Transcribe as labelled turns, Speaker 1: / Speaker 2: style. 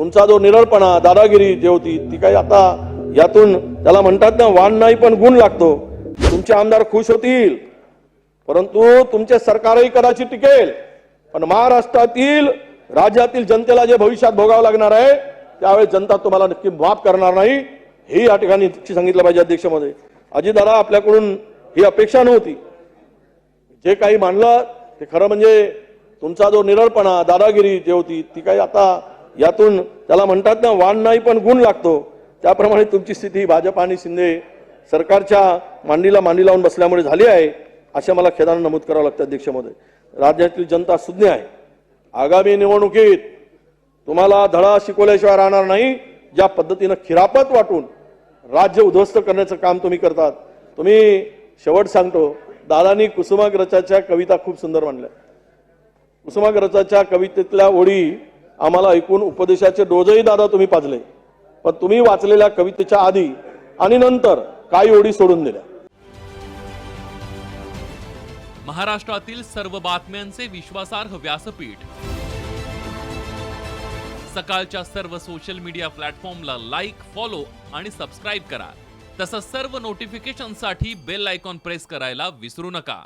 Speaker 1: तुमचा जो निरळपणा दादागिरी जे होती ती काही आता यातून त्याला म्हणतात ना वाण नाही पण गुण लागतो. तुमचे आमदार खुश होतील. परंतु तुमचे सरकारही कदाचित टिकेल. पण महाराष्ट्रातील राज्यातील जनतेला जे भविष्यात भोगावं लागणार आहे त्यावेळेस जनता तुम्हाला नक्की माफ करणार नाही. हे या ठिकाणी सांगितलं पाहिजे अध्यक्षमध्ये. अजितदादा आपल्याकडून ही अपेक्षा नव्हती. जे काही मांडलं ते खरं म्हणजे तुमचा जो निरळपणा दादागिरी जे होती ती काही आता यातून त्याला म्हणतात ना वाण नाही पण गुण लागतो. त्याप्रमाणे तुमची स्थिती भाजप आणि शिंदे सरकारच्या मांडीला मांडी लावून बसल्यामुळे झाली आहे अशा मला खेदानं नमूद करावं लागतं अध्यक्षमध्ये. राज्यातील जनता सुज्ञ आहे. आगामी निवडणुकीत तुम्हाला धडा शिकवल्याशिवाय राहणार नाही ज्या पद्धतीनं खिरापत वाटून राज्य उद्ध्वस्त करण्याचं काम तुम्ही करतात. तुम्ही शेवट सांगतो दादानी कुसुमाग्रजाच्या कविता खूप सुंदर मांडल्या. कुसुमाग्रजाच्या कवितेतल्या ओळी आम्हाला ऐकून उपदेशाचे डोजही दादा तुम्ही पाजले. पण तुम्ही वाचलेल्या कवितेच्या आधी आणि नंतर काही ओढी सोडून दिल्या.
Speaker 2: महाराष्ट्रातील सर्व बातम्यांचे विश्वासार्ह व्यासपीठ. सकाळच्या सर्व सोशल मीडिया प्लॅटफॉर्मला लाईक फॉलो आणि सबस्क्राईब करा. तसंच सर्व नोटिफिकेशनसाठी बेल आयकॉन प्रेस करायला विसरू नका.